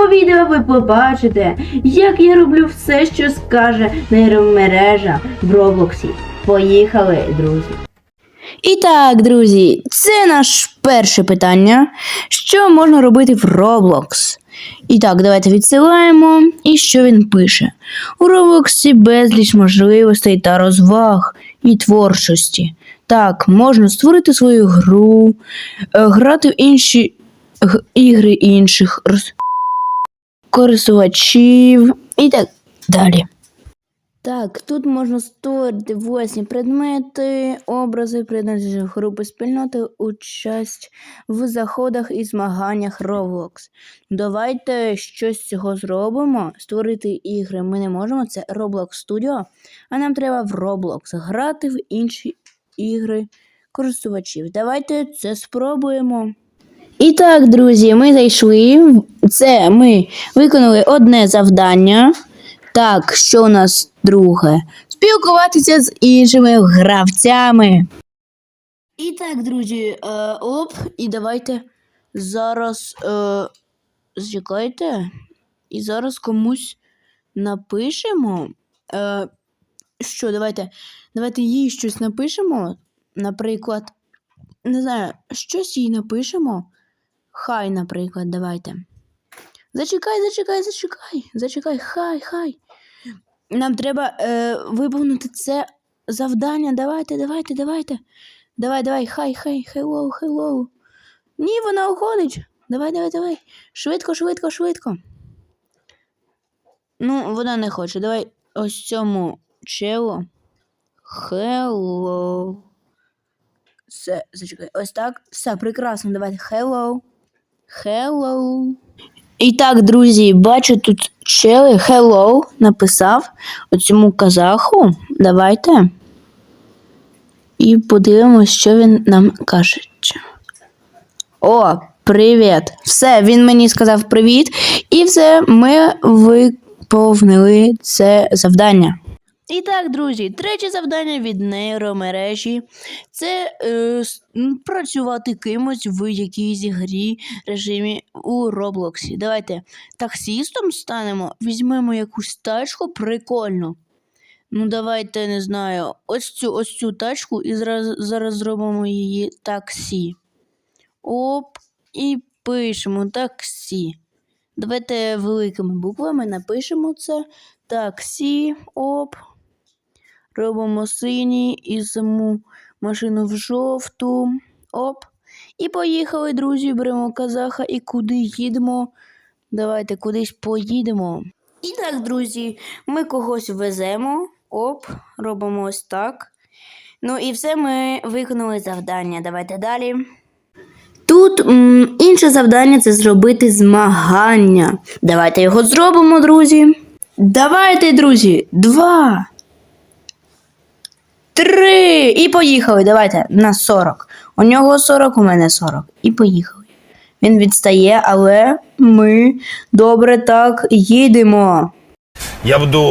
цьому відео ви побачите, як я роблю все, що скаже нейромережа в Роблоксі. Поїхали, друзі! І так, друзі, це наш перше питання. Що можна робити в Roblox? І так, давайте відсилаємо. І що він пише? У Роблоксі безліч можливостей та розваг і творчості. Так, можна створити свою гру, е, грати в інші ігри інших користувачів і так далі. Так, тут можна створити власні предмети, образи, приєднати групи спільноти, участь в заходах і змаганнях Roblox. Давайте щось з цього зробимо. Створити ігри ми не можемо, це Roblox Studio, а нам треба в Roblox грати в інші ігри користувачів. Давайте це спробуємо. І так, друзі, ми зайшли. Це ми виконали одне завдання. Так, що у нас друге? Спілкуватися з іншими гравцями. І так, друзі, е, оп, і давайте зараз е, зчекайте. І зараз комусь напишемо. Е, що, давайте, давайте їй щось напишемо. Наприклад, не знаю, щось їй напишемо. Хай, наприклад, давайте. Зачекай, зачекай, зачекай, зачекай, хай, хай. Нам треба е, виповнити це завдання. Давайте, давайте, давайте. Давай, давай, хай, хай, hello, hello. Ні, вона уходить. Давай, давай, давай. Швидко, швидко, швидко. Ну, вона не хоче. Давай ось цьому челу. Hello. Все, зачекай. Ось так. Все, прекрасно. Давайте. Hello. Hello. І так, друзі, бачу тут чели Hello написав оцьому казаху. Давайте. І подивимось, що він нам каже. О, привіт! Все, він мені сказав привіт. І все, ми виповнили це завдання. І так, друзі, третє завдання від нейромережі це е, працювати кимось в якійсь грі режимі у Роблоксі. Давайте таксістом станемо, візьмемо якусь тачку прикольну. Ну, давайте, не знаю, ось цю ось цю тачку і зараз, зараз зробимо її таксі. Оп, і пишемо таксі. Давайте великими буквами напишемо це. Таксі, оп. Робимо синій і саму машину в жовту. Оп. І поїхали, друзі. Беремо казаха і куди їдемо. Давайте кудись поїдемо. І так, друзі, ми когось веземо. Оп, робимо ось так. Ну і все ми виконали завдання. Давайте далі. Тут м, інше завдання це зробити змагання. Давайте його зробимо, друзі. Давайте, друзі, два. Три. І поїхали. Давайте на 40. У нього 40, у мене 40. І поїхали. Він відстає, але ми добре так їдемо. Я буду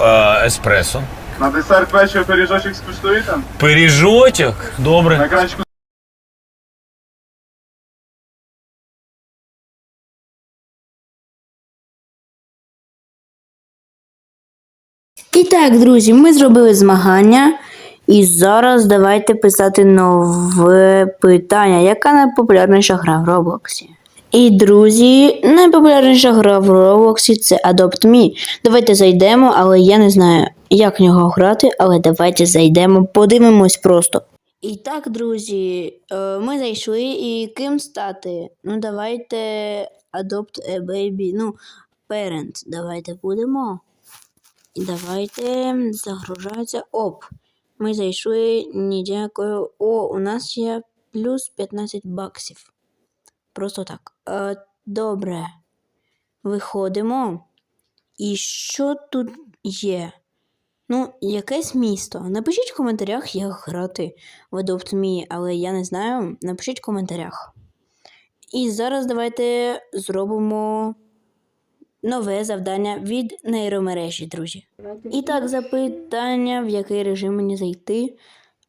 е, еспресо. На десерт вечір пиріжочок скуштуєте? Пиріжочок. На Добре. І так, друзі, ми зробили змагання. І зараз давайте писати нове питання. Яка найпопулярніша гра в Роблоксі? І, друзі, найпопулярніша гра в Роблоксі це Adopt Me. Давайте зайдемо, але я не знаю, як в нього грати, але давайте зайдемо, подивимось просто. І так, друзі, е, ми зайшли і ким стати? Ну, давайте Adopt a Baby. Ну, Parent, давайте будемо. І давайте загружається. Оп. Ми зайшли. Ні, дякую. О, у нас є плюс 15 баксів. Просто так. Е, добре. Виходимо. І що тут є? Ну, якесь місто. Напишіть в коментарях, як грати в Adopt Me, але я не знаю. Напишіть в коментарях. І зараз давайте зробимо нове завдання від нейромережі, друзі. І так, запитання, в який режим мені зайти.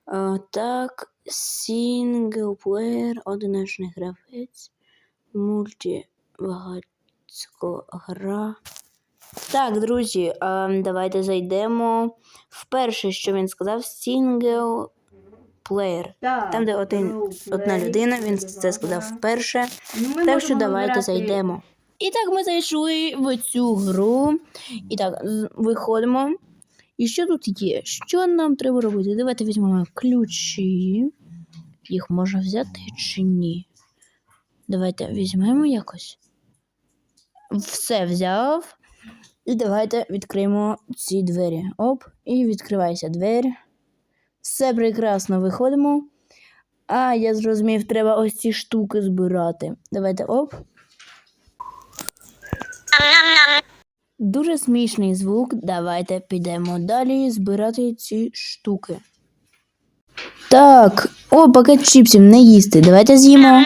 А, так, сінглплеєр, одиночний гравець, мульті, гра. Так, друзі, а, давайте зайдемо. Вперше, що він сказав, single player. Там, де один, одна людина, він це сказав вперше. Ну, Так що давайте зайдемо. І так ми зайшли в цю гру. І так, виходимо. І що тут є? Що нам треба робити? Давайте візьмемо ключі. Їх можна взяти чи ні? Давайте візьмемо якось. Все взяв. І давайте відкриємо ці двері. Оп, і відкривається двері. Все прекрасно виходимо. А, я зрозумів, треба ось ці штуки збирати. Давайте оп. Дуже смішний звук. Давайте підемо далі збирати ці штуки. Так, о, пакет чіпсів не їсти. Давайте з'їмо.